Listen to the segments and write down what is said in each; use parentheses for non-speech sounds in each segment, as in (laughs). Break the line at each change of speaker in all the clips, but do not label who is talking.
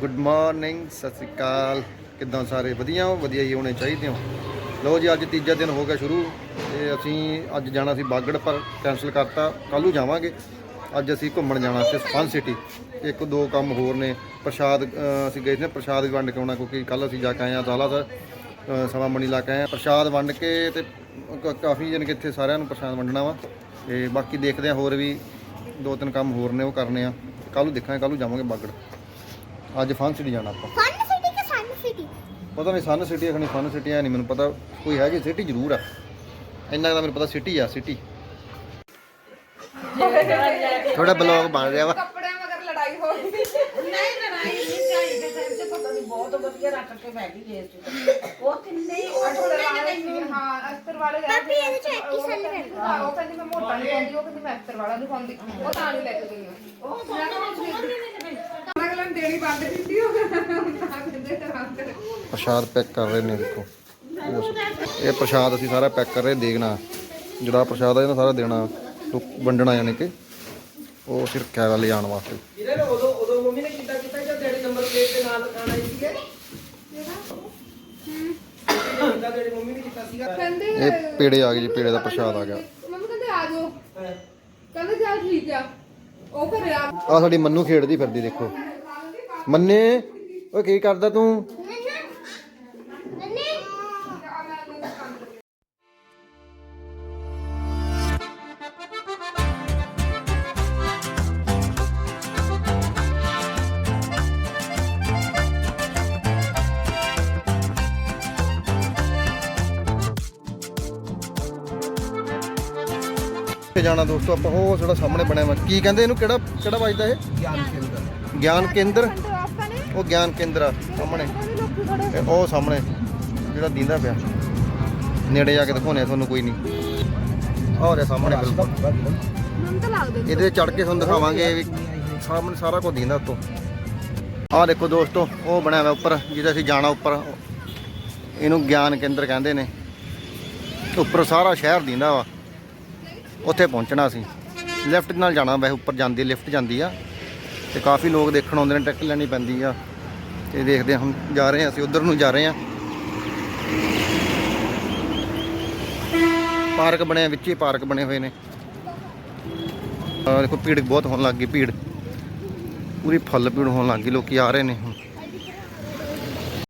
Good morning Sat Sri ਅਕਾਲ। ਕਿੱਦਾਂ ਸਾਰੇ? ਵਧੀਆ ਹੋ? ਵਧੀਆ ਹੀ ਹੋਣੇ ਚਾਹੀਦੇ ਹੋ? ਲਓ ਜੀ, ਅੱਜ ਤੀਜਾ ਦਿਨ ਹੋ ਗਿਆ ਸ਼ੁਰੂ ਤੇ ਅਸੀਂ ਅੱਜ ਜਾਣਾ ਸੀ ਬਾਗੜ ਪਰ ਕੈਨਸਲ ਕਰਤਾ। ਕੱਲ੍ਹ ਨੂੰ ਜਾਵਾਂਗੇ। ਅੱਜ ਅਸੀਂ ਘੁੰਮਣ ਜਾਣਾ ਤੇ ਫਨ ਸਿਟੀ ਇੱਕ ਦੋ ਕੰਮ ਹੋਰ ਨੇ। ਪ੍ਰਸ਼ਾਦ ਅਸੀਂ ਗਏ ਸੀ ਪ੍ਰਸ਼ਾਦ ਵੀ ਵੰਡ ਕੇ ਆਉਣਾ, ਕਿਉਂਕਿ ਕੱਲ ਅਸੀਂ ਜਾ ਕੇ ਆਏ ਆ ਦਾਲਾ ਦਾ ਸਵਾ ਮਣੀ ਲਾ ਕੇ ਆਏ ਆ ਪ੍ਰਸ਼ਾਦ ਵੰਡ ਕੇ ਤੇ ਕ- ਕਾਫੀ ਜਨ ਕਿ ਇੱਥੇ ਸਾਰਿਆਂ ਨੂੰ ਪ੍ਰਸ਼ਾਦ ਵੰਡਣਾ ਵਾ ਤੇ ਬਾਕੀ ਦੇਖਦੇ ਆ ਹੋਰ ਵੀ ਦੋ ਤਿੰਨ ਕੰਮ ਹੋਰ ਨੇ ਉਹ ਕਰਨੇ ਆ। ਕੱਲ ਨੂੰ ਦੇਖਾਂਗੇ ਕੱਲ ਨੂੰ ਜਾਵਾਂਗੇ ਬਾਗੜ। ਅੱਜ ਫਨ ਸਿਟੀ ਜਾਣਾ ਆਪਾਂ।
ਫਨ ਸਿਟੀ ਕਿ ਸਨ ਸਿਟੀ
ਪਤਾ ਨਹੀਂ ਸਨ ਸਿਟੀ ਅਖਣੀ ਫਨ ਸਿਟੀ ਆ ਨਹੀਂ ਮੈਨੂੰ ਪਤਾ ਕੋਈ ਹੈਗੀ ਸਿਟੀ ਜ਼ਰੂਰ ਆ। ਇੰਨਾ ਕੁ ਤਾਂ ਮੈਨੂੰ ਪਤਾ ਸਿਟੀ ਆ ਸਿਟੀ ਥੋੜਾ ਬਲੌਗ ਬਣ ਰਿਹਾ ਵਾ।
ਕੱਪੜਿਆਂ ਮਗਰ ਲੜਾਈ ਹੋ ਗਈ।
ਨਹੀਂ ਲੜਾਈ ਨਹੀਂ ਚਾਹੀ ਦੇ ਟਾਈਮ ਤੇ ਪਤਾ ਨਹੀਂ ਬਹੁਤ ਵਧੀਆ ਰੱਖ ਕੇ ਬਹਿ ਗਈ ਗੇਸ ਚ ਉਹ ਕਿੰਨੇ
ਸੀ, ਹਾਂ ਅਸਤਰ ਵਾਲੇ
ਪਾਪੀ ਇਹਦੇ ਚ ਇੱਕ ਹੀ ਰਹਿੰਦਾ।
ਉਹ ਕਹਿੰਦੀ ਮੈਂ ਮੋਟਾ ਨਹੀਂ ਪਾਉਂਦੀ ਉਹ ਕਹਿੰਦੀ ਮੈਂ ਅਸਤਰ ਵਾਲਾ ਨਹੀਂ ਪਾਉਂਦੀ ਉਹ ਤਾਂ ਨਹੀਂ ਲੈ ਕੇ ਗਈ ਉਹ
ਉਹ ਸੋਹਣੇ
ਅਗਲੇ ਨੂੰ ਦੇਣੀ ਬੰਦ ਕੀਤੀ ਉਹ। ਤਾਂ ਕਹਿੰਦੇ ਰਾਤ
ਪ੍ਰਸ਼ਾਦ ਪੈਕ ਕਰ ਰਹੇ ਨੇ ਦੇਖੋ। ਇਹ ਪ੍ਰਸ਼ਾਦ ਅਸੀਂ ਸਾਰਾ ਪੈਕ ਕਰ ਰਹੇ ਦੇਖਣਾ। ਜਿਹੜਾ ਪ੍ਰਸ਼ਾਦ ਆ ਇਹਨਾਂ ਸਾਰਾ ਦੇਣਾ। ਲੋਕ ਵੰਡਣਾ ਯਾਨੀ ਕਿ ਉਹ ਸਿਰ ਕੈਰਾ ਲਿਆਉਣ ਵਾਸਤੇ।
ਵੀਰੇ ਨੇ ਉਦੋਂ ਉਦੋਂ ਮੰਮੀ ਨੇ ਕੀਤਾ ਕੀਤਾ ਜਦ ਡੈਡੀ ਨੰਬਰ ਪਲੇਟ ਦੇ ਨਾਲ ਲਗਾਣਾ ਹੀ ਸੀਗੇ? ਹੂੰ ਕੀਤਾ ਡੈਡੀ ਮੰਮੀ ਨੇ ਕੀਤਾ ਸੀਗਾ?
ਕਹਿੰਦੇ
ਇਹ ਪੇੜੇ ਆ ਗਏ ਜੀ ਪੇੜੇ ਦਾ ਪ੍ਰਸ਼ਾਦ ਆ ਗਿਆ।
ਮੰਮੀ ਕਹਿੰਦੇ ਆ ਜਾਓ। ਕਹਿੰਦੇ ਚੱਲ ਠੀਕ ਆ। ਉਹ ਘਰੇ ਆ
ਆ ਸਾਡੀ ਮੰਨੂ ਖੇਡਦੀ ਫਿਰਦੀ ਦੇਖੋ। ਮੰਨੇ? ਓਏ ਕੀ ਕਰਦਾ ਤੂੰ? ਜਾਣਾ ਦੋਸਤੋ ਆਪਾਂ ਉਹ ਜਿਹੜਾ ਸਾਹਮਣੇ ਬਣਿਆ ਵਾ। ਕੀ ਕਹਿੰਦੇ ਇਹਨੂੰ? ਕਿਹੜਾ ਕਿਹੜਾ ਵੱਜਦਾ ਇਹ? ਗਿਆਨ ਕੇਂਦਰ ਗਿਆਨ ਕੇਂਦਰ? ਉਹ ਗਿਆਨ ਕੇਂਦਰ ਆ, ਸਾਹਮਣੇ। ਤੇ ਉਹ ਸਾਹਮਣੇ, ਜਿਹੜਾ ਦੀਂਦਾ ਪਿਆ। ਨੇੜੇ ਜਾ ਕੇ ਦਿਖਾਉਣੇ ਆ ਤੁਹਾਨੂੰ, ਕੋਈ ਨਹੀਂ। ਆਹ ਰਿਹਾ ਸਾਹਮਣੇ, ਬਿਲਕੁਲ। ਇਹਦੇ ਚੜ ਕੇ ਤੁਹਾਨੂੰ ਦਿਖਾਵਾਂਗੇ ਵੀ ਸਾਹਮਣੇ ਸਾਰਾ ਕੁਝ ਦੀਂਦਾ ਉੱਤੋਂ। ਆਹ ਦੇਖੋ ਦੋਸਤੋ, ਉਹ ਬਣਿਆ ਹੋਇਆ ਉੱਪਰ, ਜਿਹਦੇ ਅਸੀਂ ਜਾਣਾ ਉੱਪਰ। ਇਹਨੂੰ ਗਿਆਨ ਕੇਂਦਰ ਕਹਿੰਦੇ ਨੇ। ਉੱਪਰ ਸਾਰਾ ਸ਼ਹਿਰ ਦੀਂਦਾ ਵਾ। ਉੱਥੇ ਪਹੁੰਚਣਾ ਸੀ ਲਿਫਟ ਨਾਲ ਜਾਣਾ ਵੈਸੇ, ਉੱਪਰ ਜਾਂਦੀ, ਲਿਫਟ ਜਾਂਦੀ ਆ। ਤੇ ਕਾਫੀ ਲੋਕ ਦੇਖਣ ਆਉਂਦੇ ਨੇ ਟਿਕਟ ਲੈਣੀ ਪੈਂਦੀ ਆ। ਤੇ ਦੇਖਦੇ ਹਾਂ ਹੁਣ ਜਾ ਰਹੇ ਹਾਂ ਅਸੀਂ ਉਧਰ ਨੂੰ ਜਾ ਰਹੇ ਹਾਂ ਪਾਰਕ ਬਣਿਆ ਵਿੱਚ ਹੀ ਪਾਰਕ ਬਣੇ ਹੋਏ ਨੇ। ਆ ਦੇਖੋ ਭੀੜ ਬਹੁਤ ਹੋਣ ਲੱਗ ਗਈ ਭੀੜ। ਪੂਰੀ ਫੁੱਲ ਭੀੜ ਹੋਣ ਲੱਗ ਗਈ ਲੋਕੀ ਆ ਰਹੇ ਨੇ ਹੁਣ।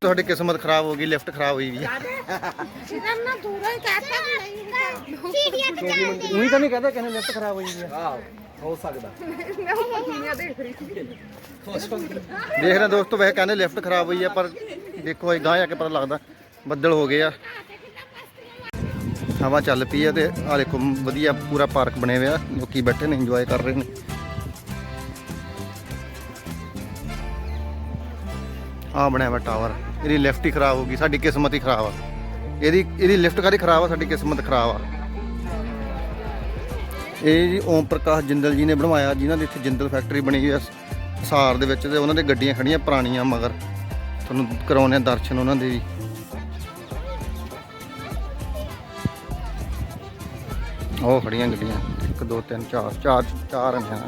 ਤੁਹਾਡੀ ਕਿਸਮਤ ਖਰਾਬ ਹੋ ਗਈ ਲਿਫਟ ਖਰਾਬ ਹੋਈ ਵੀ ਆ।
ਨਾ ਦੂਰੋਂ ਹੀ ਕਹਤਾ ਨਹੀਂ। ਤੇ
ਨਹੀਂ ਕਹਦਾ ਕਹਿੰਦੇ ਲਿਫਟ ਖਰਾਬ ਹੋਈ ਵੀ ਆ।
ਆਹ। ਹੋ ਸਕਦਾ।
ਮੈਂ ਉਹ ਦੁਨੀਆ ਦੇਖ ਰਹੀ ਸੀ
ਦੇਖ ਰਹੇ ਦੋਸਤੋ, ਵੈਸੇ ਕਹਿੰਦੇ ਲਿਫਟ ਖਰਾਬ ਹੋਈ ਆ, ਪਰ ਦੇਖੋ ਇਹ ਗਾਂ ਜਾ ਕੇ ਪਤਾ ਲੱਗਦਾ ਬੱਦਲ ਹੋ ਗਏ ਆ। ਹਵਾ ਚੱਲ ਪਈ ਆ ਤੇ ਆ ਦੇਖੋ, ਵਧੀਆ ਪੂਰਾ ਪਾਰਕ ਬਣੇ ਹੋਇਆ ਲੋਕੀ ਬੈਠੇ ਨੇ ਇੰਜੋਏ ਕਰ ਰਹੇ ਨੇ। ਆ ਬਣਿਆ ਵਾ ਟਾਵਰ। ਇਹਦੀ ਲਿਫਟ ਹੀ ਖਰਾਬ ਹੋ ਗਈ, ਸਾਡੀ ਕਿਸਮਤ ਹੀ ਖਰਾਬ ਆ। ਇਹਦੀ ਇਹਦੀ ਲਿਫਟ ਕਾਦੀ ਖਰਾਬ ਆ? ਸਾਡੀ ਕਿਸਮਤ ਖਰਾਬ ਆ। ਇਹ ਜੀ ਓਮ ਪ੍ਰਕਾਸ਼ ਜਿੰਦਲ ਜੀ ਨੇ ਬਣਵਾਇਆ, ਜਿਨ੍ਹਾਂ ਦੀ ਇੱਥੇ ਜਿੰਦਲ ਫੈਕਟਰੀ ਬਣੀ ਹੋਈ ਆ ਸਾਰ ਦੇ ਵਿੱਚ ਤੇ ਉਹਨਾਂ ਦੇ ਗੱਡੀਆਂ ਖੜੀਆਂ ਪੁਰਾਣੀਆਂ ਮਗਰ। ਤੁਹਾਨੂੰ ਕਰਾਉਣੇ ਆ ਦਰਸ਼ਨ ਉਹਨਾਂ ਦੇ ਵੀ। ਉਹ ਖੜੀਆਂ ਗੱਡੀਆਂ 1 2 3 4 ਚਾਰ ਚਾਰ ਨੇ ਹਾਂ।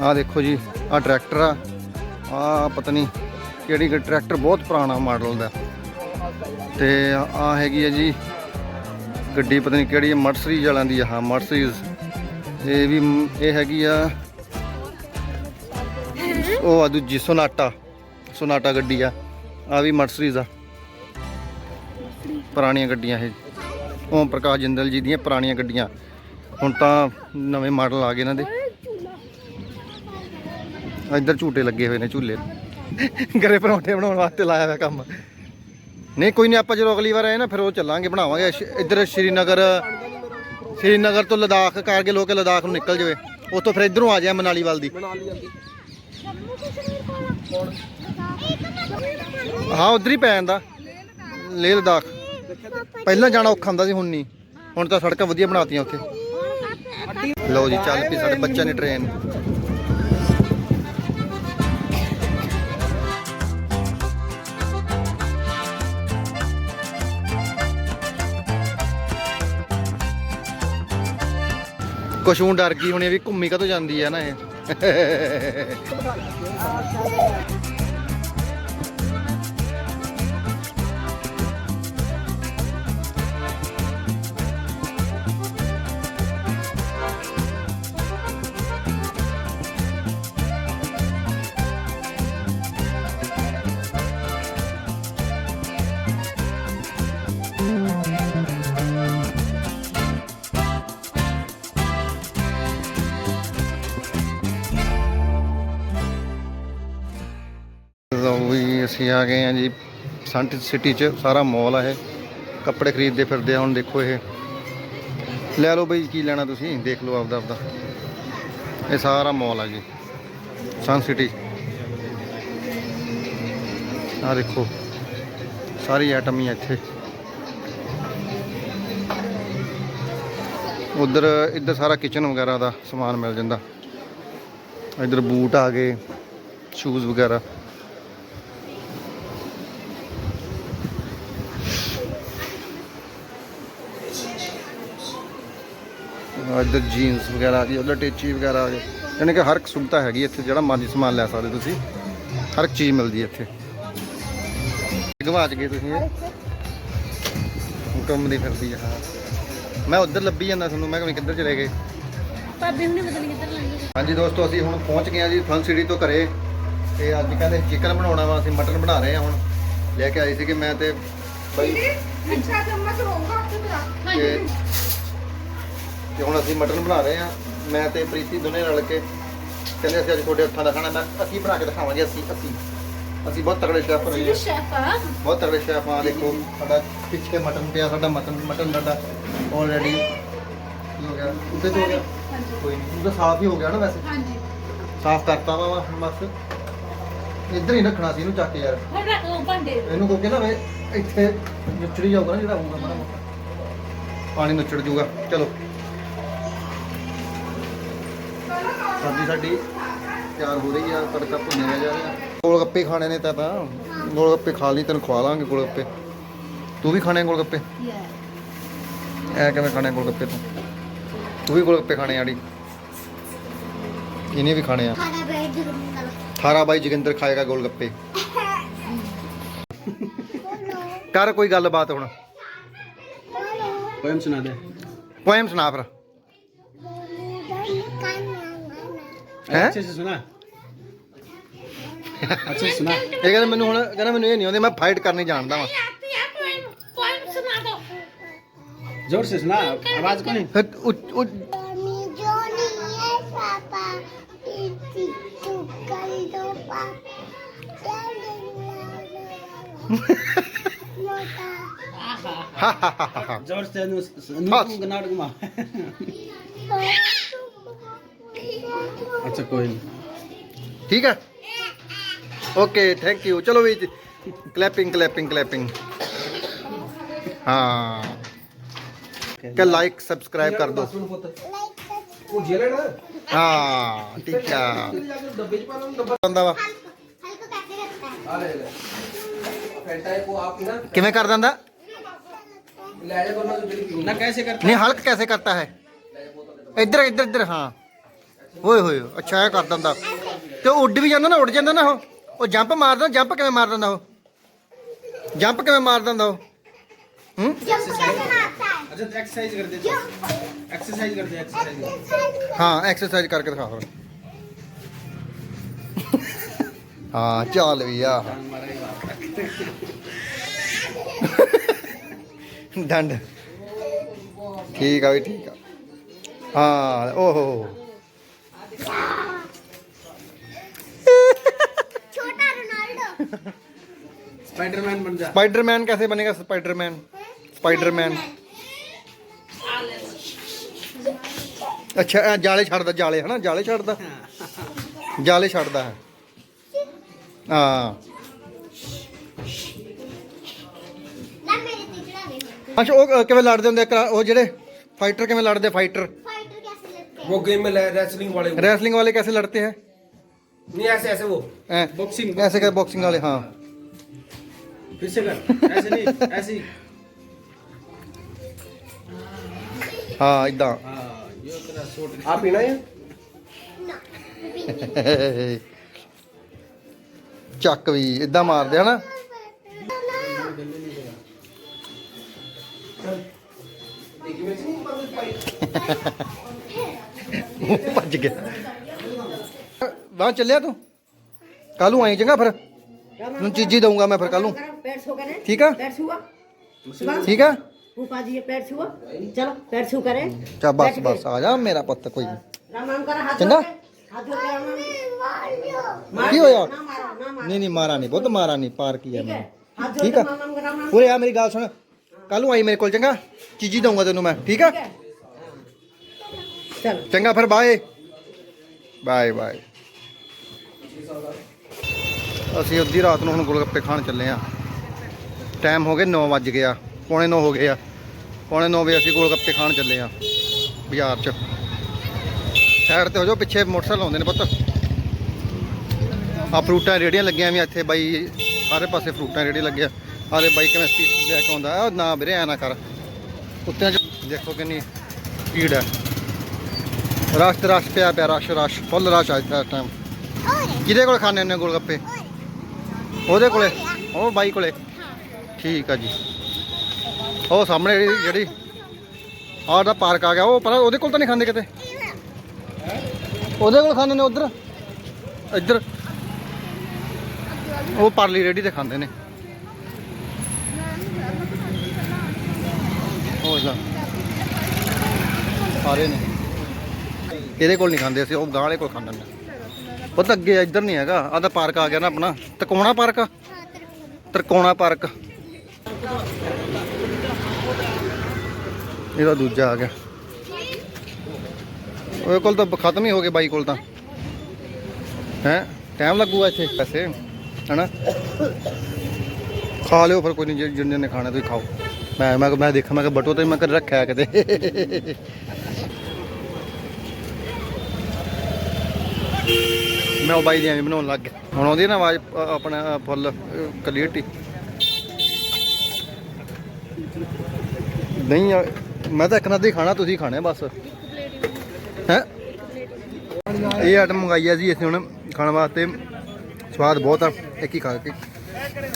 ਆਹ ਦੇਖੋ ਜੀ, ਆਹ ਟਰੈਕਟਰ ਆ। ਆ ਪਤਾ ਨਹੀਂ ਕਿਹੜੀ ਟਰੈਕਟਰ ਬਹੁਤ ਪੁਰਾਣਾ ਮਾਡਲ ਦਾ। ਤੇ ਆ ਹੈਗੀ ਹੈ ਜੀ ਗੱਡੀ, ਪਤਾ ਨਹੀਂ ਕਿਹੜੀ ਹੈ ਮਰਸਰੀਜ਼ ਵਾਲਿਆਂ ਦੀ ਆ, ਹਾਂ ਮਰਸਰੀਜ਼ ਇਹ ਵੀ ਇਹ ਹੈਗੀ ਆ, ਉਹ ਆ ਦੂਜੀ ਸੋਨਾਟਾ ਸੋਨਾਟਾ ਗੱਡੀ ਆ ਆ ਵੀ ਮਰਸਰੀਜ਼ ਆ। ਪੁਰਾਣੀਆਂ ਗੱਡੀਆਂ ਇਹ। ਓਮ ਪ੍ਰਕਾਸ਼ ਜਿੰਦਲ ਜੀ ਦੀਆਂ ਪੁਰਾਣੀਆਂ ਗੱਡੀਆਂ। ਹੁਣ ਤਾਂ ਨਵੇਂ ਮਾਡਲ ਆ ਗਏ ਇਹਨਾਂ ਦੇ। ਇੱਧਰ ਝੂਟੇ ਲੱਗੇ ਹੋਏ ਨੇ ਝੂਲੇ। ਘਰੇ ਪਰੌਂਠੇ ਬਣਾਉਣ ਵਾਸਤੇ ਲਾਇਆ ਹੋਇਆ ਕੰਮ। ਨਹੀਂ, ਕੋਈ ਨਹੀਂ, ਆਪਾਂ ਜਦੋਂ ਅਗਲੀ ਵਾਰ ਆਏ ਨਾ, ਫਿਰ ਉਹ ਚੱਲਾਂਗੇ, ਬਣਾਵਾਂਗੇ। ਸ਼- ਇੱਧਰ ਸ਼੍ਰੀਨਗਰ ਸ਼੍ਰੀਨਗਰ ਤੋਂ ਲਦਾਖ, ਕਾਰਗਿਲ ਹੋ ਕੇ ਲਦਾਖ ਨੂੰ ਨਿਕਲ ਜਾਵੇ। ਉੱਥੋਂ ਫਿਰ ਇੱਧਰੋਂ ਆ ਜਾਏ ਮਨਾਲੀ ਵੱਲ ਦੀ।
ਬਣਾ ਲਈ ਜਾਂਦੀ
ਜੰਮੂ ਕਸ਼ਮੀਰ ਕੋਲ
ਹਾਂ, ਉਧਰ ਹੀ ਪੈ ਜਾਂਦਾ। ਲੇਹ ਲਦਾਖ। ਪਹਿਲਾਂ ਜਾਣਾ ਔਖਾ ਹੁੰਦਾ ਸੀ, ਹੁਣ ਨਹੀਂ। ਹੁਣ ਤਾਂ ਸੜਕਾਂ ਵਧੀਆ ਬਣਾਤੀਆਂ ਉੱਥੇ। ਲਓ ਜੀ, ਚੱਲ ਪਈ ਸਾਡੇ ਬੱਚਿਆਂ ਦੀ ਟ੍ਰੇਨ ਕੁਛ ਊਂ ਡਰ ਗਈ ਹੋਣੀ ਵੀ ਘੁੰਮੀ ਕਦੋਂ ਜਾਂਦੀ ਹੈ ਨਾ ਇਹ। ਅਸੀਂ ਆ ਗਏ ਆ ਜੀ ਸੰਟ ਸਿਟੀ ਚ ਸਾਰਾ ਮਾਲ ਆ ਇਹ। ਕੱਪੜੇ ਖਰੀਦਦੇ ਫਿਰਦੇ ਆ, ਹੁਣ ਦੇਖੋ ਇਹ। ਲੈ ਲਓ ਬਈ, ਕੀ ਲੈਣਾ ਤੁਸੀਂ? ਦੇਖ ਲਓ ਆਪਦਾ ਆਪਦਾ। ਇਹ ਸਾਰਾ ਮਾਲ ਆ ਜੀ ਸਨ ਸਿਟੀ ਆ ਦੇਖੋ, ਸਾਰੀ ਆਈਟਮ ਹੀ ਆ ਇੱਥੇ। ਉਧਰ, ਇੱਧਰ ਸਾਰਾ ਕਿਚਨ ਵਗੈਰਾ ਦਾ ਸਮਾਨ ਮਿਲ ਜਾਂਦਾ। ਇੱਧਰ ਬੂਟ ਆ ਗਏ ਸ਼ੂਜ਼ ਵਗੈਰਾ। ਇੱਧਰ ਜੀਨਸ ਵਗੈਰਾ ਆ ਗਈ ਉਧਰ ਟੇਚੀ ਵਗੈਰਾ ਆ ਗਏ ਯਾਨੀ ਕਿ ਹਰ ਇੱਕ ਸੁਵਿਧਾ ਹੈਗੀ ਇੱਥੇ ਜਿਹੜਾ ਮਰਜ਼ੀ ਸਮਾਨ ਲੈ ਸਕਦੇ ਤੁਸੀਂ। ਹਰ ਇੱਕ ਚੀਜ਼ ਮਿਲਦੀ ਹੈ ਇੱਥੇ। ਗਵਾਚ ਗਏ ਤੁਸੀਂ ਘੁੰਮਦੀ ਫਿਰਦੀ ਆ ਹਾਂ। ਮੈਂ ਉਧਰ ਲੱਭੀ ਜਾਂਦਾ ਤੁਹਾਨੂੰ ਮੈਂ ਕਿਹਾ ਕਿੱਧਰ ਚਲੇ ਗਏ?
ਭਾਬੀ ਹੁਣੇ ਪਤਾ ਨਹੀਂ ਕਿੱਧਰ ਲੰਘੇ
ਹਾਂਜੀ ਦੋਸਤੋ ਅਸੀਂ ਹੁਣ ਪਹੁੰਚ ਗਏ ਹਾਂ ਜੀ ਫਨ ਸਿਟੀ ਤੋਂ ਘਰੇ। ਤੇ ਅੱਜ ਕਹਿੰਦੇ ਚਿਕਨ ਬਣਾਉਣਾ ਵਾ ਅਸੀਂ ਮਟਨ ਬਣਾ ਰਹੇ ਹਾਂ ਹੁਣ। ਲੈ ਕੇ ਆਏ ਸੀਗੇ ਮੈਂ ਤੇ ਬਈ
ਅੱਛਾ ਚਮਚ ਹੋਊਗਾ ਉੱਥੇ ਮੇਰਾ
ਤੇ ਤੇ ਹੁਣ ਅਸੀਂ ਮਟਨ ਬਣਾ ਰਹੇ ਹਾਂ। ਮੈਂ ਤੇ ਪ੍ਰੀਤੀ ਦੋਨੇ ਰਲ ਕੇ ਕਹਿੰਦੇ ਅਸੀਂ ਅੱਜ ਤੁਹਾਡੇ ਹੱਥਾਂ ਦਾ ਖਾਣਾ ਮੈਂ ਅਸੀਂ ਬਣਾ ਕੇ ਦਿਖਾਵਾਂਗੇ ਅਸੀਂ ਅਸੀਂ ਅਸੀਂ ਬਹੁਤ ਤਗੜੇ ਸ਼ੈਫ ਰਹੇ ਹਾਂ।
ਸ਼ੈਫ ਆ।
ਬਹੁਤ ਤਗੜੇ ਸ਼ੈਫ ਆ ਦੇਖੋ ਸਾਡਾ ਪਿੱਛੇ ਮਟਨ ਪਿਆ ਸਾਡਾ ਮਟਨ ਮਟਨ ਸਾਡਾ ਆਲਰੇਡੀ ਹੋ ਗਿਆ। ਉੱਤੇ ਹੋ ਗਿਆ? ਕੋਈ ਨਹੀਂ। ਉਹਦਾ ਸਾਫ਼ ਹੀ ਹੋ ਗਿਆ ਨਾ ਵੈਸੇ?
ਹਾਂਜੀ।
ਸਾਫ਼ ਕਰਤਾ ਵਾ ਬਸ। ਇੱਧਰ ਹੀ ਰੱਖਣਾ ਸੀ ਇਹਨੂੰ ਚੱਕ ਕੇ ਯਾਰ।
ਹੁਣ ਰੱਖ ਲਓ ਭਾਂਡੇ।
ਇਹਨੂੰ ਕਿ ਨਾ ਵੇ ਇੱਥੇ ਨੁੱਚੜੀ ਜਾਊਗਾ ਨਾ ਜਿਹੜਾ ਹੋਊਗਾ ਮਾੜਾ ਮੋਟਾ। ਪਾਣੀ ਨੁੱਚੜ ਜਾਊਗਾ। ਚਲੋ। ਸਬਜ਼ੀ ਸਾਡੀ। ਤਿਆਰ ਹੋ ਰਹੀ ਆ ਤੜਕਾ ਭੁੰਨਿਆ ਜਾ ਰਿਹਾ। ਗੋਲ ਗੱਪੇ ਖਾਣੇ ਨੇ ਤਾਂ ਤਾਂ। ਗੋਲ ਗੱਪੇ ਖਾ ਲਈ ਤੈਨੂੰ ਖਵਾ ਲਾਂਗੇ ਗੋਲ ਗੱਪੇ ਤੂੰ ਵੀ ਖਾਣੇ ਗੋਲ ਗੱਪੇ ਐ ਕਿਵੇਂ ਖਾਣੇ ਗੋਲ ਗੱਪੇ ਤੂੰ? ਤੂੰ ਵੀ ਗੋਲ ਗੱਪੇ ਖਾਣੇ ਆੜੀ ਇਹਨੇ ਵੀ ਖਾਣੇ ਆ। 18 ਬਾਈ ਜਗਿੰਦਰ। ਖਾਏਗਾ ਗੋਲ ਗੱਪੇ (laughs) ਕਰ ਕੋਈ ਗੱਲਬਾਤ ਹੁਣ।
ਪੋਇਮ ਸੁਣਾ ਦੇ।
ਪੋਇਮ ਸੁਣਾ ਫਿਰ। हैं?
अच्छे से सुना अच्छे से सुना
ਇਹ ਕਹਿੰਦਾ ਮੈਨੂੰ ਹੁਣ ਕਹਿੰਦਾ ਮੈਨੂੰ ਇਹ ਨਹੀਂ ਆਉਂਦੇ ਮੈਂ ਫਾਈਟ ਕਰਨੀ ਜਾਣਦਾ ਵਾਂ
ਆਤੀ ਆ ਪੋਇਮ ਪੋਇਮ ਸੁਣਾ ਦੋ
जोर से सुना आवाज को नहीं
ਫਿਰ ਉੱਚ- ਉੱਚ- ਹਾ ਹਾ ਹਾ ਹਾ ਹਾ
जोर से नु
बस।
नु नाटक में अच्छा कोई नहीं।
ठीक
है? ओके थैंक यू
चलो भाई
क्लैपिंग क्लैपिंग क्लैपिंग हाँ। क्या लाइक सब्सक्राइब
कर दो। हाँ
ठीक है। कर दिंदा? नहीं हल्क कैसे करता
है? इधर इधर इधर हाँ। ਓਏ ਹੋਏ ਅੱਛਾ ਇਹ ਕਰ ਦਿੰਦਾ ਤੇ ਉਹ ਉੱਡ ਵੀ ਜਾਂਦਾ ਨਾ ਉੱਡ ਜਾਂਦਾ ਨਾ ਉਹ ਉਹ ਜੰਪ ਮਾਰਦਾ ਜੰਪ ਕਿਵੇਂ ਮਾਰ ਦਿੰਦਾ ਉਹ ਜੰਪ ਕਿਵੇਂ ਮਾਰ ਦਿੰਦਾ ਉਹ ਹੂੰ
अच्छा तो एक्सरसाइज कर दे एक्सरसाइज कर दे एक्सरसाइज
ਹਾਂ ਐਕਸਰਸਾਈਜ਼ ਕਰਕੇ ਦਿਖਾ ਫਿਰ ਹਾਂ ਚੱਲ ਵੀ ਆ ਡੰਡ ਠੀਕ ਆ ਵੀ ਠੀਕ ਆ ਹਾਂ ਓਹੋ
स्पाइडरमैन बन जा
स्पाइडरमैन कैसे बनेगा स्पाइडरमैन स्पाइडरमैन ਅੱਛਾ ਇਹ ਜਾਲੇ ਛੱਡਦਾ ਜਾਲੇ ਹਨਾ ਜਾਲੇ ਛੱਡਦਾ ਜਾਲੇ ਛੱਡਦਾ ਹੈ ਹਾਂ
ਨਾ ਮੇਰੇ ਤੇ ਚੜਾ ਦੇ
ਅੱਛਾ ਉਹ ਅ, ਕਿਵੇਂ ਲੜਦੇ ਹੁੰਦੇ ਆ ਕਰਾ- ਉਹ ਜਿਹੜੇ फाइटर ਕਿਵੇਂ ਲੜਦੇ फाइटर
फाइटर कैसे लगते हैं
वो गेम में रेसलिंग वाले
रेसलिंग वाले कैसे लड़ते हैं
नहीं ऐसे ऐसे वो
ऐ,
बॉक्सिंग
ऐसे कर बॉक्सिंग वाले हाँ
फिर से कर ऐसे नहीं ऐसे ही
हाँ इदा
हाँ ਆ ਪੀਣਾ ਹੈ
ਚੱਕ ਵੀ ਇਦਾਂ ਮਾਰਦੇ ਹਨਾ
ਦੇਖੀ ਵਿੱਚ ਨਹੀਂ ਪਾਉਂਦੇ ਪਾਈ
ਉਹ ਭੱਜ ਗਿਆ वहाँ चलिया तू? कालू आई चंगा फिर? चीजी दूँगा
मैं फिर कालू।
ठीक है?
ठीक है? चलो पैर छू करे।
चल बस बस
आ मेरा पत्ता कोई
चंगा?
की। हो यार नहीं नहीं मारा
नहीं
बहुत मारा
नहीं पार किया मैंने।
ठीक है?
पूरे यार मेरी गाल सुन। कालू आई मेरे को चंगा? चीजी दूँगा तेन मैं
ठीक है?
चंगा फिर बाय। Bye bye. ਅਸੀਂ ਅੱਧੀ ਰਾਤ ਨੂੰ ਹੁਣ ਗੋਲਗੱਪੇ ਖਾਣ ਚੱਲੇ ਆ ਟਾਈਮ ਹੋ ਗਏ 9 ਵੱਜ ਗਿਆ ਪੌਣੇ 9 ਹੋ ਗਏ ਆ। ਪੌਣੇ 9 ਵਜੇ ਅਸੀਂ ਗੋਲਗੱਪੇ ਖਾਣ ਚੱਲੇ ਆ ਬਾਜ਼ਾਰ 'ਚ। ਸਾਈਡ ਤੇ ਹੋ ਜਾਓ ਪਿੱਛੇ ਮੋਟਰਸਾਈਕਲ ਆਉਂਦੇ ਨੇ ਪੁੱਤ। ਆ ਫਰੂਟਾਂ ਰੇੜੀਆਂ ਲੱਗੀਆਂ ਵੀ ਇੱਥੇ ਬਾਈ ਸਾਰੇ ਪਾਸੇ ਫਰੂਟਾਂ ਰੇੜੀ ਲੱਗਿਆ। ਆਰੇ ਬਾਈ ਕਿਵੇਂ ਸਪੀਡ ਲੈ ਕੇ ਆਉਂਦਾ ਆ ਨਾ ਵੀਰੇ ਐ ਨਾ ਕਰ। ਕੁੱਤਿਆਂ 'ਚ ਦੇਖੋ ਕਿੰਨੀ ਭੀੜ ਹੈ ਰਸ਼ ਰਸ਼ ਪਿਆ ਪਿਆ ਰਸ਼ ਰਸ਼ ਫੁੱਲ ਰਸ਼ ਅੱਜ ਦਾ ਟਾਈਮ ਕਿਹਦੇ ਕੋਲ ਖਾਣੇ ਨੇ ਗੋਲਗੱਪੇ? ਉਹਦੇ ਕੋਲੇ? ਉਹ ਬਾਈ ਕੋਲੇ? ਠੀਕ ਆ ਜੀ। ਉਹ ਸਾਹਮਣੇ ਜਿਹੜੀ ਜਿਹੜੀ ਆਹ ਦਾ ਪਾਰਕ ਆ ਗਿਆ, ਉਹ ਪਰ ਉਹਦੇ ਕੋਲ ਤਾਂ ਨਹੀਂ ਖਾਂਦੇ ਕਿਤੇ? ਉਹਦੇ ਕੋਲ ਖਾਂਦੇ ਨੇ ਉਧਰ? ਇੱਧਰ? ਉਹ ਪਰਲੀ ਰੇੜੀ ਤੇ ਖਾਂਦੇ ਨੇ। ਉਹ ਜਾ ਸਾਰੇ ਨੇ। ਇਹਦੇ ਕੋਲ ਨਹੀਂ ਖਾਂਦੇ ਅਸੀਂ, ਉਹ ਗਾਂ ਵਾਲੇ ਕੋਲ ਖਾਂਦੇ ਨੇ। ਪਤਾ ਅੱਗੇ ਇੱਧਰ ਨਹੀਂ ਹੈਗਾ, ਆਹ ਤਾਂ ਪਾਰਕ ਆ ਗਿਆ ਨਾ ਆਪਣਾ। ਤਕੋਣਾ ਪਾਰਕ? ਤਰਕੋਣਾ ਪਾਰਕ। ਇਹਦਾ ਦੂਜਾ ਆ ਗਿਆ। ਉਹਦੇ ਕੋਲ ਤਾਂ ਖਤਮ ਹੀ ਹੋ ਗਏ ਬਾਈ ਕੋਲ ਤਾਂ। ਹੈ? ਟਾਈਮ ਲੱਗੂਗਾ ਇੱਥੇ ਪੈਸੇ, ਹਨਾ? ਖਾ ਲਿਓ ਫਿਰ ਕੋਈ ਨਹੀਂ ਜਿ- ਜਿੰਨੇ ਨੇ ਖਾਣਾ ਤੁਸੀਂ ਖਾਓ। ਮੈਂ ਮੈਂ ਮੈਂ ਦੇਖਾਂ, ਮੈਂ ਕਿ ਬਟੋ ਤੇ ਮੈਂ ਕਰ ਰੱਖਿਆ ਕਿਤੇ। ਮੈਂ ਉਹ ਬਾਈ ਦੀ ਐਵੇਂ ਬਣਾਉਣ ਲੱਗ ਗਿਆ। ਹੁਣ ਆਉਂਦੀ ਹੈ ਨਾ ਆਵਾਜ਼ ਅ- ਆਪਣਾ ਫੁੱਲ ਕਲੀਅਰਟੀ ਨਹੀਂ ਮੈਂ ਤਾਂ ਇੱਕ ਨਾ ਦੀ ਖਾਣਾ ਤੁਸੀਂ ਖਾਣਾ ਬਸ। ਹੈ? ਇਹ ਆਈਟਮ ਮੰਗਾਈ ਆ ਜੀ ਅਸੀਂ ਹੁਣ ਖਾਣ ਵਾਸਤੇ। ਸਵਾਦ ਬਹੁਤ ਆ ਇੱਕ ਹੀ ਖਾ ਕੇ।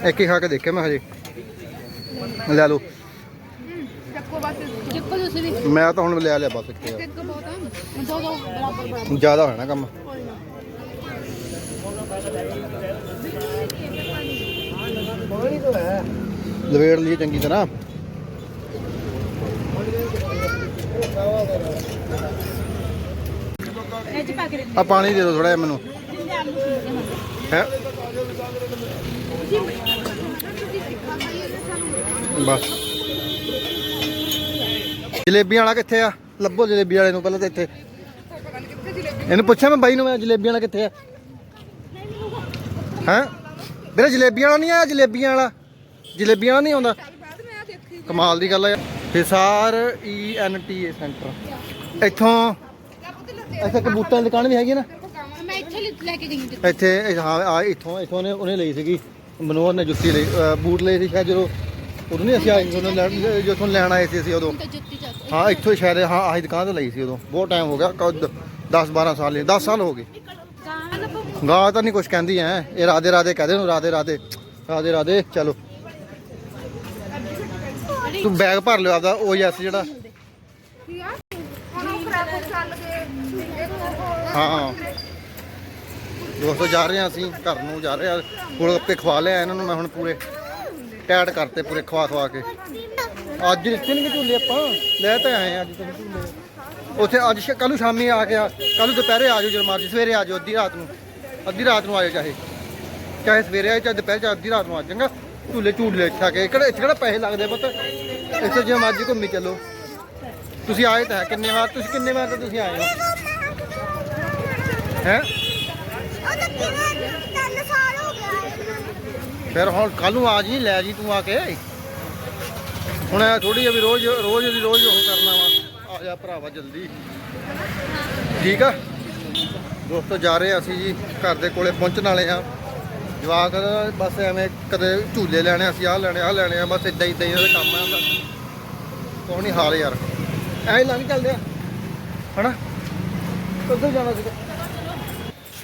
ਇੱਕ ਹੀ ਖਾ ਕੇ ਦੇਖਿਆ ਮੈਂ ਹਜੇ। ਲੈ ਲਓ।
ਚੱਕੋ ਬਸ ਚੱਕੋ ਤੁਸੀਂ ਵੀ
ਮੈਂ ਤਾਂ ਹੁਣ ਲਿਆ ਲਿਆ ਬਸ ਇੱਕ
ਇੱਕ ਬਹੁਤ ਆ ਦੋ ਦੋ ਬਰਾਬਰ ਬਰਾਬਰ
ਜ਼ਿਆਦਾ ਹੋਣਾ ਕੰਮ। ਲਵੇੜ ਲਈ ਚੰਗੀ ਤਰ੍ਹਾਂ। ਆ ਪਾਣੀ ਦੇ ਦਿਓ ਥੋੜਾ ਜਿਹਾ ਮੈਨੂੰ। ਹੈ? ਬਸ। ਜਲੇਬੀਆਂ ਵਾਲਾ ਕਿੱਥੇ ਆ? ਲੱਭੋ ਜਲੇਬੀ ਵਾਲੇ ਨੂੰ ਪਹਿਲਾਂ ਤਾਂ ਇੱਥੇ। ਇਹਨੂੰ ਪੁੱਛਿਆ ਮੈਂ ਬਾਈ ਨੂੰ ਮੈਂ ਜਲੇਬੀਆਂ ਵਾਲਾ ਕਿੱਥੇ ਆ? ਹੈਂ? ਵੀਰੇ ਜਲੇਬੀਆਂ ਵਾਲਾ ਨਹੀਂ ਆਇਆ? ਜਲੇਬੀਆਂ ਵਾਲਾ। ਜਲੇਬੀਆਂ ਵਾਲਾ ਨਹੀਂ ਆਉਂਦਾ? ਕਮਾਲ ਦੀ ਗੱਲ ਆ Hisar E N T A centre ਇੱਥੋਂ ਇੱਥੇ ਕਬੂਤਰਾਂ ਦੀ ਦੁਕਾਨ ਵੀ ਹੈਗੀ ਨਾ?
ਮੈਂ ਇੱਥੇ ਲੈ- ਕੇ ਗਈ
ਇੱਥੇ ਹਾਂ ਆ ਇੱਥੋਂ ਇੱਥੋਂ ਨੇ ਉਹਨੇ ਲਈ ਸੀਗੀ। ਮਨੋਹਰ ਨੇ ਜੁੱਤੀ ਲਈ ਬੂਟ ਲਏ ਸੀ ਸ਼ਾਇਦ ਜਦੋਂ ਉਦੋਂ ਨਹੀਂ ਅਸੀਂ ਆਏ ਜਦੋਂ ਲੈਣ ਜਦੋਂ ਲੈਣ ਆਏ ਸੀ ਅਸੀਂ ਉਦੋਂ। ਹਾਂ ਇੱਥੋਂ ਹੀ ਸ਼ਾਇਦ ਹਾਂ ਆਹੀ ਦੁਕਾਨ ਤੋਂ ਲਈ ਸੀ ਉਦੋਂ। ਬਹੁਤ ਟਾਈਮ ਹੋ ਗਿਆ 10 12 ਸਾਲ ਹੀ 10 ਸਾਲ ਹੋ ਗਏ।
ਗਾਂ
ਤਾਂ ਨਹੀਂ ਕੁਝ ਕਹਿੰਦੀ ਐ। ਇਹ ਰਾਦੇ ਰਾਦੇ ਕਹਦੇ ਨੂੰ ਰਾਦੇ ਰਾਦੇ ਰਾਦੇ ਰਾਦੇ ਚਲੋ। ਤੂੰ ਬੈਗ ਭਰ ਲਿਓ ਆਪਦਾ, ਉਹ ਯੈਸ ਜਿਹੜਾ। ਹਾਂ ਦੋਸਤੋ, ਜਾ ਰਹੇ ਹਾਂ ਅਸੀਂ, ਘਰ ਨੂੰ ਜਾ ਰਹੇ ਹਾਂ। ਗੋਲਗੱਪੇ ਖਵਾ ਲਿਆ ਇਹਨਾਂ ਨੂੰ, ਮੈਂ ਹੁਣ ਪੂਰੇ ਟੈਟ ਕਰਤੇ, ਪੂਰੇ ਖਵਾ ਖਵਾ ਕੇ। ਅੱਜ ਲਿੱਤੇ ਨਹੀਂ ਝੂਲੇ ਆਪਾਂ। ਲੈ ਤਾਂ ਆਏ ਹਾਂ ਅੱਜ ਤੋਂ ਝੂਲੇ। ਉੱਥੇ ਅੱਜ ਕੱਲੂ ਸ਼ਾਮੀ ਆ ਗਿਆ ਕੱਲੂ ਦੁਪਹਿਰੇ ਆ ਜਾਓ ਜਦੋਂ ਮਰਜ਼ੀ ਸਵੇਰੇ ਆ ਜਾਓ ਅੱਧੀ ਰਾਤ ਨੂੰ। ਅੱਧੀ ਰਾਤ ਨੂੰ ਆਇਓ ਚਾਹੇ। ਚਾਹੇ ਸਵੇਰੇ ਆਏ, ਚਾਹੇ ਦੁਪਹਿਰ, ਚਾਹੇ ਅੱਧੀ ਰਾਤ ਨੂੰ ਆ ਜਾਵਾਂਗਾ ਝੂਲੇ ਝੂਲੇ ਇੱਥੇ ਕੇ। ਕਿਹੜੇ ਇੱਥੇ ਕਿਹੜਾ ਪੈਸੇ ਲੱਗਦੇ ਪੁੱਤ? ਇੱਥੇ ਜੇ ਮਰਜ਼ੀ ਘੁੰਮੀ ਚੱਲੋ। ਤੁਸੀਂ ਆਏ ਤਾਂ ਹੈ ਕਿੰਨੇ ਵਾਰ? ਤੁਸੀਂ ਕਿੰਨੇ ਵਾਰ ਤਾਂ ਤੁਸੀਂ ਆਏ ਹੋ? ਹੈ? ਫਿਰ ਹੁਣ ਕੱਲ ਨੂੰ ਆ ਜੀ, ਲੈ ਜੀ ਤੂੰ ਆ ਕੇ। ਹੁਣ ਥੋੜੀ ਜਿਹੀ ਰੋਜ਼ ਰੋਜ਼ ਦੀ ਰੋਜ਼ ਉਹ ਕਰਨਾ ਵਾ। ਆ ਜਾ ਭਰਾਵਾ, ਜਲਦੀ। ਠੀਕ ਆ? ਦੋਸਤੋ ਜਾ ਰਹੇ ਅਸੀਂ ਜੀ ਘਰ ਦੇ ਕੋਲੇ ਪਹੁੰਚਣ ਵਾਲੇ ਆ ਜਵਾਕ ਬਸ ਐਵੇਂ ਕਦੇ ਝੂਲੇ ਲੈਣੇ ਅਸੀਂ ਆਹ ਲੈਣੇ ਆਹ ਲੈਣੇ ਆ ਬਸ ਇਦਾਂ ਇਦਾਂ ਹੀ ਇਹਦਾ ਕੰਮ ਆ। ਕੋਈ ਨਹੀਂ ਹਾਲ ਯਾਰ। ਐਂ ਲੰਘ ਚੱਲਦੇ ਆ। ਹਨਾ? ਜਾਣਾ ਸੀਗਾ?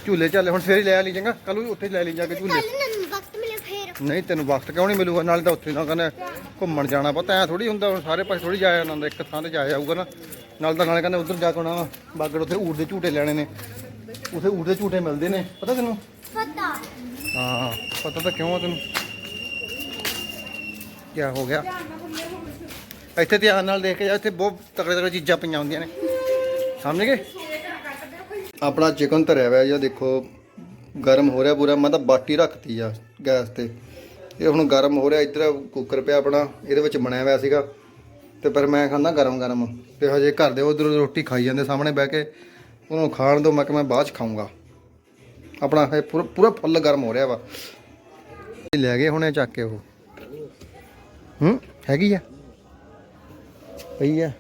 ਝੂਲੇ ਚੱਲੇ ਹੁਣ ਫੇਰ ਹੀ ਲੈ ਲਈ ਚੰਗਾ। ਕੱਲ ਉੱਥੇ ਲੈ ਲਈ ਜਾ ਕੇ ਝੂਲੇ। ਨਹੀਂ ਤੈਨੂੰ ਵਕਤ ਕਿਉਂ ਨਹੀਂ ਮਿਲੂਗਾ? ਨਾਲੇ ਤਾਂ ਉੱਥੇ ਨਾ ਕਹਿੰਦਾ ਘੁੰਮਣ ਜਾਣਾ ਪਤਾ ਐ ਥੋੜੀ ਹੁੰਦਾ ਹੁਣ ਸਾਰੇ ਪਾਸੇ ਥੋੜੀ ਜਾਇਆ ਜਾਂਦਾ ਇੱਕ ਥਾਂ ਤੇ ਜਾਇਆ ਜਾਊਗਾ ਨਾ। ਨਾਲ ਤਾਂ ਨਾਲੇ ਕਹਿੰਦੇ ਉੱਧਰ ਜਾ ਕੇ ਆਉਣਾ ਬਾਗੜ ਉੱਥੇ ਊਠ ਦੇ ਝੂਟੇ ਲੈਣੇ ਨੇ। ਉੱਥੇ ਊਠ ਝੂਟੇ ਮਿਲਦੇ ਨੇ। ਪਤਾ ਤੈਨੂੰ?
ਪਤਾ।
ਹਾਂ ਪਤਾ ਤਾਂ ਕਿਉਂ ਆ ਤੈਨੂੰ? ਕੀ ਹੋ ਗਿਆ? ਇੱਥੇ ਧਿਆਨ ਨਾਲ ਦੇਖ ਕੇ ਜਾ ਇੱਥੇ ਬਹੁਤ ਤਕੜੇ ਤਕੜੇ ਚੀਜ਼ਾਂ ਪਈਆਂ ਹੁੰਦੀਆਂ ਨੇ। ਸਮਝ ਗਏ? ਆਪਣਾ ਚਿਕਨ ਧਰਿਆ ਹੋਇਆ ਜੀ ਦੇਖੋ ਗਰਮ ਹੋ ਰਿਹਾ ਪੂਰਾ। ਮੈਂ ਤਾਂ ਬਾਟੀ ਰੱਖਤੀ ਆ ਗੈਸ ਤੇ। ਇਹ ਹੁਣ ਗਰਮ ਹੋ ਰਿਹਾ ਇੱਧਰ ਕੁੱਕਰ ਪਿਆ ਆਪਣਾ ਇਹਦੇ ਵਿੱਚ ਬਣਿਆ ਹੋਇਆ ਸੀਗਾ। ਤੇ ਪਰ ਮੈਂ ਖਾਂਦਾ ਗਰਮ ਗਰਮ ਤੇ ਹਜੇ ਘਰ ਦੇ ਉਧਰ ਰੋਟੀ ਖਾਈ ਜਾਂਦੇ ਸਾਹਮਣੇ ਬਹਿ ਕੇ। ਉਹਨੂੰ ਖਾਣ ਦੋ, ਮੈਂ ਕਿ ਮੈਂ ਬਾਅਦ ਚ ਖਾਊਂਗਾ। ਆਪਣਾ ਇਹ ਪੂਰਾ ਫੁੱਲ ਗਰਮ ਹੋ ਰਿਹਾ ਵਾ। ਲੈ ਗਏ ਹੁਣੇ ਚੱਕ ਕੇ ਉਹ। ਹੂੰ, ਹੈਗੀ ਆ? ਪਈ ਆ।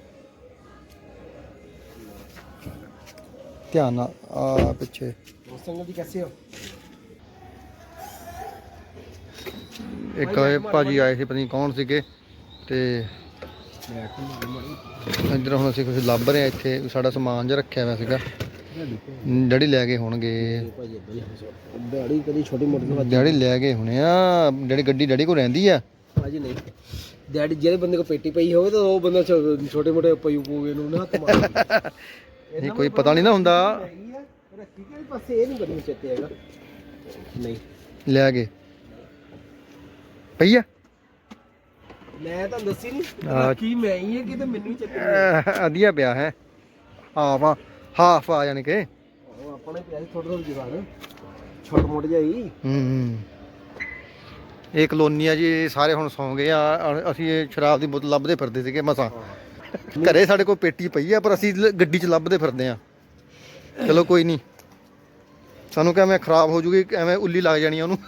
ਧਿਆਨ ਨਾਲ, ਆ ਪਿੱਛੇ।
ਸੰਗਤ ਦੀ ਕੈਸੇ ਹੋ
ਇੱਕ ਆਏ ਭਾਜੀ ਆਏ ਸੀ, ਪਤਾ ਨਹੀਂ ਕੌਣ ਸੀਗੇ, ਤੇ ਇੱਧਰ ਹੁਣ ਅਸੀਂ ਕੁਝ ਲੱਭ ਰਹੇ ਆ ਇੱਥੇ ਸਾਡਾ ਸਮਾਨ ਜਿਹਾ ਰੱਖਿਆ ਹੋਇਆ ਸੀਗਾ। ਡੈਡੀ ਲੈ ਗਏ ਹੋਣਗੇ।
ਡੈਡੀ ਕਦੀ ਛੋਟੀ ਮੋਟੀ ਨੂੰ
ਡੈਡੀ ਲੈ ਗਏ ਹੋਣੇ ਆ। ਜਿਹੜੀ ਗੱਡੀ ਡੈਡੀ ਕੋ ਰਹਿੰਦੀ ਆ।
ਭਾਜੀ ਨਹੀਂ। ਡੈਡੀ ਜਿਹੜੇ ਬੰਦੇ ਕੋ ਪੇਟੀ ਪਈ ਹੋਵੇ ਤਾਂ ਉਹ ਬੰਦਾ ਛੋਟੇ ਮੋਟੇ ਪਈ ਪੂਗੇ ਨੂੰ ਨਾ ਹੱਥ
ਇਹ ਕੋਈ ਪਤਾ ਨਹੀਂ ਨਾ ਹੁੰਦਾ। ਲੈ ਗਏ। ਪਈਆ
ਮੈਂ ਤਾਂ ਦੱਸੀ ਨਹੀਂ। ਰੱਖੀ ਮੈਂ ਹੀ ਹੈ ਕਿ ਤੇ ਮੈਨੂੰ ਹੀ
ਅਹ, ਅਧੀਆ ਪਿਆ ਹੈ। ਹਾਫ ਆ ਹਾਫ ਆ ਯਾਨੀ ਕਿ।
ਉਹ ਆਪਣੇ ਪਿਆ ਸੀ ਥੋੜਾ ਥੋੜਾ ਜਵਾਨ ਛੋਟ ਮੋਟ ਜਾਈ
ਹੂੰ। ਹੂੰ ਇਹ ਕਲੋਨੀ ਆ ਜੀ ਇਹ ਸਾਰੇ ਹੁਣ ਸੌਂ ਗਏ ਆ। ਅ- ਅਸੀਂ ਇਹ ਸ਼ਰਾਬ ਦੀ ਬੋਤਲ ਲੱਭਦੇ ਫਿਰਦੇ ਸੀਗੇ ਮਸਾਂ। ਘਰੇ ਸਾਡੇ ਕੋਲ ਪੇਟੀ ਪਈ ਆ ਪਰ ਅਸੀਂ ਗੱਡੀ 'ਚ ਲੱਭਦੇ ਫਿਰਦੇ ਆ। ਚਲੋ ਕੋਈ ਨਹੀਂ ਸਾਨੂੰ ਕਿਵੇਂ ਖਰਾਬ ਹੋ ਜੂਗੀ ਐਵੇਂ ਉੱਲੀ ਲੱਗ ਜਾਣੀ ਉਹਨੂੰ।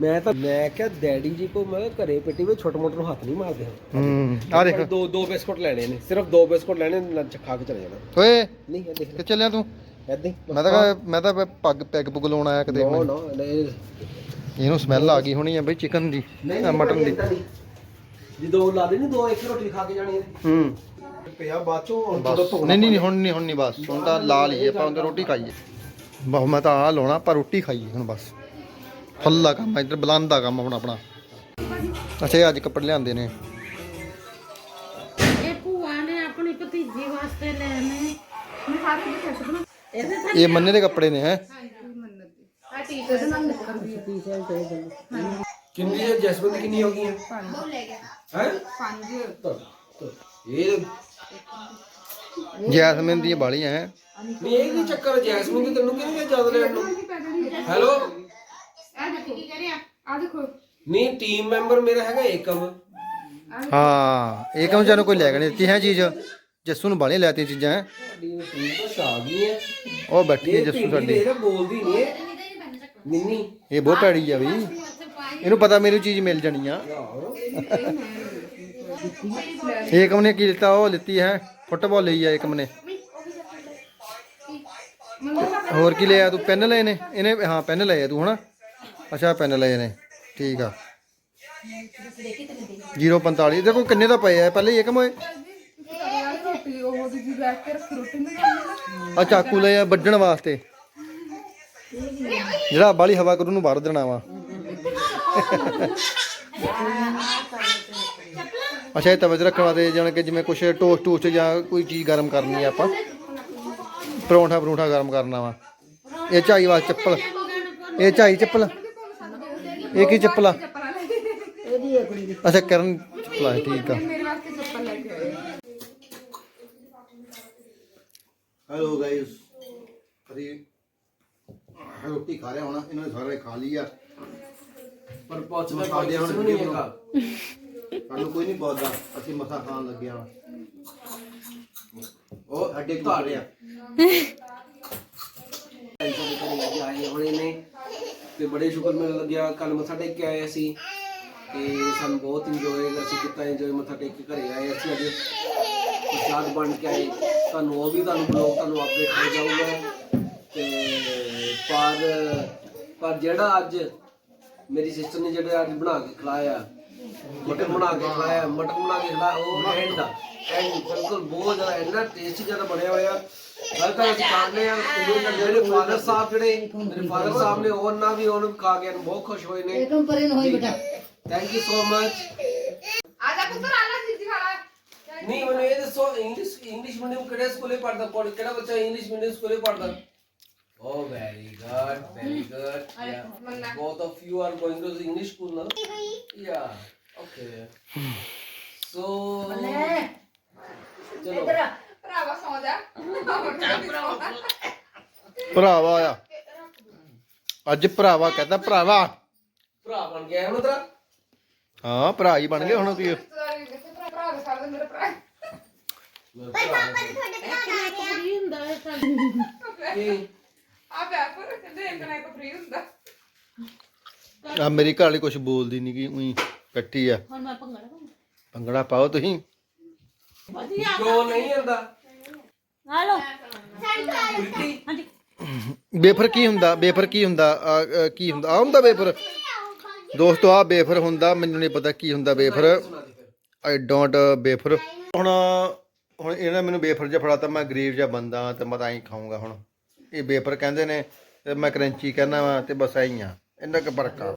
ਮੈਂ ਤਾਂ ਮੈਂ ਕਿਹਾ ਡੈਡੀ ਜੀ ਕੋ ਮੈਂ ਕਿਹਾ ਘਰੇ ਪੇਟੀ ਵਿੱਚ ਛੋਟ ਮੋਟ ਨੂੰ ਹੱਥ ਨਹੀਂ ਮਾਰਦੇ ਹਾਂ
ਹੂੰ ਆ ਦੇਖ।
ਦੋ ਦੋ ਬਿਸਕੁਟ ਲੈਣੇ ਨੇ ਸਿਰਫ ਦੋ ਬਿਸਕੁਟ ਲੈਣੇ ਲੰਚ ਖਾ ਕੇ ਚਲੇ ਜਾਣਾ।
ਓਏ
ਨਹੀਂ ਇਹ ਦੇਖ
ਕਿ ਚੱਲਿਆ ਤੂੰ?
ਐਦਾਂ ਹੀ।
ਮੈਂ ਤਾਂ ਕਿਹਾ- ਮੈਂ ਤਾਂ ਪੱਗ ਪੈਗ ਪੁਗ ਲਾਉਣ ਆਇਆ ਕਿਤੇ
ਨੋ ਨੋ ਨਹੀਂ।
ਇਹਨੂੰ ਸਮੈਲ ਆ ਗਈ ਹੋਣੀ ਆ ਬਈ ਚਿਕਨ ਦੀ ਅ, ਮਟਨ ਦੀ।
ਜਦੋਂ ਲਾ ਦੇਣੀ ਦੋ ਇੱਕ ਰੋਟੀ ਖਾ ਕੇ ਜਾਣੀ ਹੈ
ਹੂੰ।
ਪਿਆ ਬਾਅਦ ਚੋਂ ਹੁਣ
ਬਸ।
ਜਦੋਂ
ਨਹੀਂ ਨਹੀਂ ਹੁਣ ਨਹੀਂ ਹੁਣ ਨਹੀਂ ਬਸ। ਹੁਣ ਤਾਂ ਲਾ ਲਈਏ ਆਪਾਂ ਹੁਣ ਤਾਂ ਰੋਟੀ ਖਾਈਏ। ਬਹੁ ਮੈਂ ਤਾਂ ਆ ਲਾਉਣਾ ਪਰ ਰੋਟੀ ਖਾਈਏ ਹੁਣ ਬਸ। ਫੁੱਲਾ ਕੰਮ ਆ, ਇੱਧਰ ਬੁਲੰਦ ਦਾ ਕੰਮ ਹੁਣ ਆਪਣਾ। ਅੱਛਾ ਇਹ ਅੱਜ ਕੱਪੜੇ ਲਿਆਂਦੇ ਨੇ।
ਇਹ ਭੂਆ ਨੇ ਆਪਣੀ ਭਤੀਜੀ ਵਾਸਤੇ ਲੈਣੇ।
ਦੇ
ਇਹਦੇ ਤਾਂ
ਇਹ ਮੰਨੇ ਦੇ ਕੱਪੜੇ ਨੇ ਹੈ?
ਆ ਟੀ-ਸ਼ਰਟ ਨਾਲ ਨਿਕਲਦੀ ਹੈ?
ਕਿੰਨੀ ਹੈ ਦੀ ਕਿੰਨੀ ਹੋ ਗਈ ਹੈ? ਹੈ
ਪੰਜ
ਇਹ
ਜੈਸਮਿਨ ਦੀਆਂ ਬਾਲੀਆਂ ਹੈ?
ਨਹੀਂ ਇਹ ਕੀ ਚੱਕਰ ਹੈ? ਜੈਸਮੀਨ ਦੀ ਤੈਨੂੰ ਕਿਹਨੇ ਕਿਹਾ ਜ਼ਿਆਦਾ ਲੈਣ ਨੂੰ? ਹੈਲੋ?
ਆ ਦੇਖੋ। ਕੀ ਕਰਿਆ ਆ? ਦੇਖੋ।
ਨਹੀਂ ਟੀਮ ਮੈਂਬਰ ਮੇਰਾ ਹੈਗਾ ਏਕਮ।
ਹਾਂ ਇਹ ਕੰਮ ਜਾਨੂੰ ਕੋਈ ਲੈ ਕੇ ਨਹੀਂ ਦਿੱਤੀ ਹੈ ਚੀਜ਼। ਜੱਸੂ ਨੂੰ ਬਾਲੀਆਂ ਲੈਤੀਆਂ ਚੀਜ਼ਾਂ। ਹੈ
ਟੀਮ ਤਾਂ ਛਾ ਗਈ ਹੈ।
ਉਹ ਬੈਠੀ ਹੈ ਜੱਸੂ ਸਾਡੀ।
ਦੇਖ ਬੋਲਦੀ ਨਹੀਂ ਹੈ। ਨਿੰਨੀ
ਇਹ ਬਹੁਤ ਭੈੜੀ ਆ ਵੀ ਇਹਨੂੰ ਪਤਾ ਮੈਨੂੰ ਚੀਜ਼ ਮਿਲ ਜਾਣੀ ਆ। ਏਕਮ ਨੇ ਕੀ ਲਿੱਤਾ ਉਹ ਲਿੱਤੀ ਹੈ। ਫੁੱਟਬਾਲ ਲਈ ਆ ਏਕਮ ਨੇ। ਹੋਰ ਕੀ ਲਿਆ ਤੂੰ? ਪੈਨ ਲਏ ਨੇ। ਇਹਨੇ ਹਾਂ ਪੈਨ ਲਏ ਆ ਤੂੰ ਹਨਾ? ਅੱਛਾ ਪੈਨ ਲਏ ਨੇ ਠੀਕ ਆ। 045 ਇਹਦੇ ਕੋਲ ਕਿੰਨੇ ਦਾ ਪਏ ਆ ਪਹਿਲੇ ਹੀ ਏਕਮ ਹੋਏ
ਯਾਰ ਰੋਟੀ ਉਹ ਦੀ ਬੈਠ ਕੇ ਰੱਖ ਰੋਟੀ ਨਹੀਂ
ਆ ਚਾਕੂ ਲਏ ਆ ਵੱਢਣ ਵਾਸਤੇ। ਜਿਹੜਾ ਬਾਲੀ ਹਵਾ ਕਰੂ ਨੂੰ ਵੜ ਦੇਣਾ ਵਾ। ਅੱਛਾ, ਇਹ ਤਵੇ ਤੇ ਰੱਖਣ ਵਾਸਤੇ ਜਾਣ ਕਿ ਜਿਵੇਂ ਕੁਛ ਟੋਸਟ ਟੋਸਟ ਜਾਂ ਕੋਈ ਚੀਜ਼ ਗਰਮ ਕਰਨੀ ਆ ਆਪਾਂ। ਪਰੌਂਠਾ ਪਰੌਂਠਾ ਗਰਮ ਕਰਨਾ ਵਾ। ਇਹ ਝਾਈ ਵਾਸਤੇ ਚੱਪਲ। ਇਹ ਝਾਈ ਚੱਪਲ। ਇਹ ਕੀ ਚੱਪਲ ਆ? ਅੱਛਾ ਕਰਨ ਚੱਪਲ ਆ ਠੀਕ ਆ।
ਮੇਰੇ ਵਾਸਤੇ ਚੱਪਲ ਲੈ ਕੇ ਆਏ
ਹੈਲੋ ਗਾਇਸ ਅਸੀਂ ਰੋਟੀ ਖਾ ਰਹੇ ਹੁਣ ਇਹਨਾਂ ਨੇ ਸਾਰੇ ਖਾ ਲਈ ਆ।
ਪਰ ਪਹੁੰਚਦਾ
ਸਾਡੇ ਹੁਣ
ਨਹੀਂ ਹੈਗਾ।
ਸਾਨੂੰ ਕੋਈ ਨਹੀਂ ਪੁੱਛਦਾ ਅਸੀਂ ਮਸਾ ਖਾਣ ਲੱਗੇ ਆ ਉਹ ਅੱਡੇ
ਧਾਰੇ ਆ ਆਏ ਹੋਣੇ ਨੇ ਤੇ ਬੜੇ ਸ਼ੁਕਰ ਮਿਲ ਲੱਗਿਆ ਕੱਲ ਮੱਥਾ ਟੇਕ ਕੇ ਆਏ ਅਸੀਂ। ਤੇ ਸਾਨੂੰ ਬਹੁਤ ਇੰਜੋਏ ਅਸੀਂ ਕੀਤਾ ਇੰਜੋਏ ਮੱਥਾ ਟੇਕ ਕੇ ਘਰੇ ਆਏ ਅਸੀਂ ਅੱਜ। ਪ੍ਰਸ਼ਾਦ ਬਣ ਕੇ ਆਏ। ਤੁਹਾਨੂੰ ਉਹ ਵੀ ਤੁਹਾਨੂੰ ਬਲੌਗ ਤੁਹਾਨੂੰ ਅਪਡੇਟ ਹੋ ਜਾਊਗਾ। ਤੇ ਪਰ ਪਰ ਜਿਹੜਾ ਅੱਜ ਮੇਰੀ ਸਿਸਟਰ ਨੇ ਜਿਹੜਾ ਅੱਜ ਬਣਾ ਕੇ ਖਿਲਾਇਆ, ਮਟਨ ਬਣਾ ਕੇ ਖਿਲਾਇਆ, ਮਟਨ ਬਣਾ ਕੇ ਖਿਲਾਇਆ, ਉਹ ਐਂਡ ਦਾ ਐਂਡ ਬਿਲਕੁਲ ਬਹੁਤ ਜ਼ਿਆਦਾ, ਇੰਨਾ ਟੇਸਟੀ ਜ਼ਿਆਦਾ ਬਣਿਆ ਹੋਇਆ। ਕੱਲ ਤੱਕ ਅਸੀਂ ਖਾਣੇ ਆ ਮੇਰੇ ਫਾਦਰ ਸਾਹਿਬ ਜਿਹੜੇ ਮੇਰੇ ਫਾਦਰ ਸਾਹਿਬ ਨੇ ਉਹਨਾਂ ਵੀ ਉਹਨੂੰ ਖਾ ਕੇ ਬਹੁਤ ਖੁਸ਼ ਹੋਏ ਨੇ
एकदम परे न होई बेटा
ਥੈਂਕ ਯੂ ਸੋ ਮਚ
ਆ ਜਾ ਪੁੱਤਰ ਆ ਲੈ ਜੀਜੀ ਖਾ ਲੈ
ਨਹੀਂ ਮੈਨੂੰ ਇਹ ਦੱਸੋ ਇੰਗਲਿਸ਼ ਇੰਗਲਿਸ਼ ਮੀਡੀਅਮ ਕਿਹੜੇ ਸਕੂਲੇ ਪੜਦਾ ਕੋਲ ਕਿਹੜਾ ਬੱਚਾ ਇੰਗਲਿਸ਼ ਮੀਡੀਅਮ ਸਕੂਲੇ ਪੜਦਾ Oh, very good, very good. Yeah. Both of you are going to the English school now? Yeah. Okay. So, ਚਲੋ
ਭਰਾਵਾ ਸੌ ਜਾ।
ਭਰਾਵਾ ਆ ਅੱਜ ਭਰਾਵਾ ਕਹਿੰਦਾ ਭਰਾਵਾ।
ਭਰਾ ਬਣ ਗਿਆ ਹੁਣ ਤੇਰਾ
ਹਾਂ ਭਰਾ ਹੀ ਬਣ ਗਏ ਹੁਣ ਤੁਸੀਂ
ਰਿਸ਼ਤੇਦਾਰੀ ਦੇਖੇ ਭਰਾ ਭਰਾ ਦੇ ਸਾਰੇ ਮੇਰੇ ਭਰਾ।
ਕੀ?
ਆ ਬੈਪਰ ਕਹਿੰਦੇ ਇੱਕ ਨਾ ਇੱਕ ਫ੍ਰੀ ਹੁੰਦਾ।
ਆ ਮੇਰੀ ਘਰ ਵਾਲੀ ਕੁਝ ਬੋਲਦੀ ਨਹੀਂ ਕਿ ਉਹੀ ਕੱਟੀ ਆ।
ਹੁਣ ਮੈਂ ਭੰਗੜਾ ਪਾਉਂਗਾ
ਭੰਗੜਾ ਪਾਓ ਤੁਸੀਂ।
ਕਿਉਂ ਨਹੀਂ ਆਂਦਾ
ਹਾਲੋ
ਉਲਟੀ
ਬੇਫਰ ਕੀ ਹੁੰਦਾ? ਬੇਫਰ ਕੀ ਹੁੰਦਾ? ਆ, ਆ, ਕੀ ਹੁੰਦਾ? ਆ ਹੁੰਦਾ ਬੇਫਰ? ਦੋਸਤੋ ਆ ਬੇਫਰ ਹੁੰਦਾ। ਮੈਨੂੰ ਨਹੀਂ ਪਤਾ ਕੀ ਹੁੰਦਾ ਬੇਫਰ। I don't ਬੇਫਰ। ਹੁਣ ਹੁਣ ਇਹਨਾਂ ਮੈਨੂੰ ਬੇਫਰ ਜਿਹਾ ਫੜਾਤਾ। ਮੈਂ ਗਰੀਬ ਜਿਹਾ ਬੰਦਾ ਤੇ ਮੈਂ ਤਾਂ ਹੀ ਖਾਊਂਗਾ ਹੁਣ। ਇਹ ਬੇਫਰ ਕਹਿੰਦੇ ਨੇ ਤੇ ਮੈਂ ਕਰੰਚੀ ਕਹਿੰਦਾ ਵਾ ਤੇ ਬਸ ਐਂ ਆ। ਇੰਨਾ ਕੁ ਫ਼ਰਕ ਆ।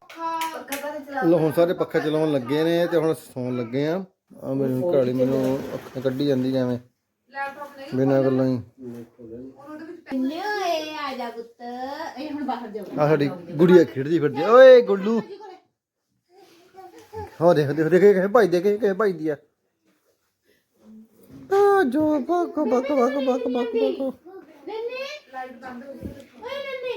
ਲੋ ਹੁਣ ਸਾਰੇ ਪੱਖੇ ਚਲਾਉਣ ਲੱਗੇ ਨੇ ਤੇ ਹੁਣ ਸੌਣ ਲੱਗੇ ਆ। ਆ ਮੈਨੂੰ ਘਰ ਵਾਲੀ ਮੈਨੂੰ ਅੱਖਾਂ ਕੱਢੀ ਜਾਂਦੀ ਜਿਵੇਂ
ਲੈਪਟਾਪ ਨਹੀਂ
ਬਿਨਾਂ ਗੱਲੋਂ ਹੀ।
ਕਿੰਨੇ ਓਏ ਆ ਜਾ ਪੁੱਤ। ਇਹ ਹੁਣ ਬਾਹਰ ਜਾਓ।
ਆ ਸਾਡੀ ਗੁੜੀਆ ਖੇਡਦੀ ਫਿਰਦੀ ਆ। ਓਏ ਗੁੱਲੂ ਹਾਂ ਦੇਖ ਦੇਖ ਦੇਖ ਕਿਹ ਭਾਈ ਦੇ ਕੇ ਕਿਹ ਭਾਈ ਦੀ ਆ। ਆ ਜੋ ਬੱਕ ਬੱਕ ਬੱਕ ਬੱਕ ਬੱਕ ਬੱਕ
ਨੰਨੇ। ਲਾਈਟ ਬੰਦ ਹੋ ਗਈ। ਓਏ ਨੰਨੇ।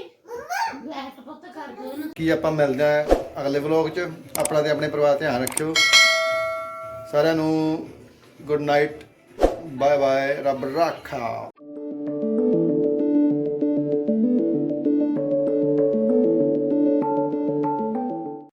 ਲੈਟ ਪੁੱਤ ਕਰ ਦੇ ਉਹਨੂੰ।
ਕੀ ਆਪਾਂ ਮਿਲਦੇ ਆ ਅਗਲੇ ਵਲੌਗ 'ਚ? ਆਪਣਾ ਤੇ ਆਪਣੇ ਪਰਿਵਾਰ ਧਿਆਨ ਰੱਖਿਓ। ਸਾਰਿਆਂ ਨੂੰ ਗੁੱਡ ਨਾਈਟ। ਬਾਏ ਬਾਏ ਰੱਬ ਰਾਖਾ।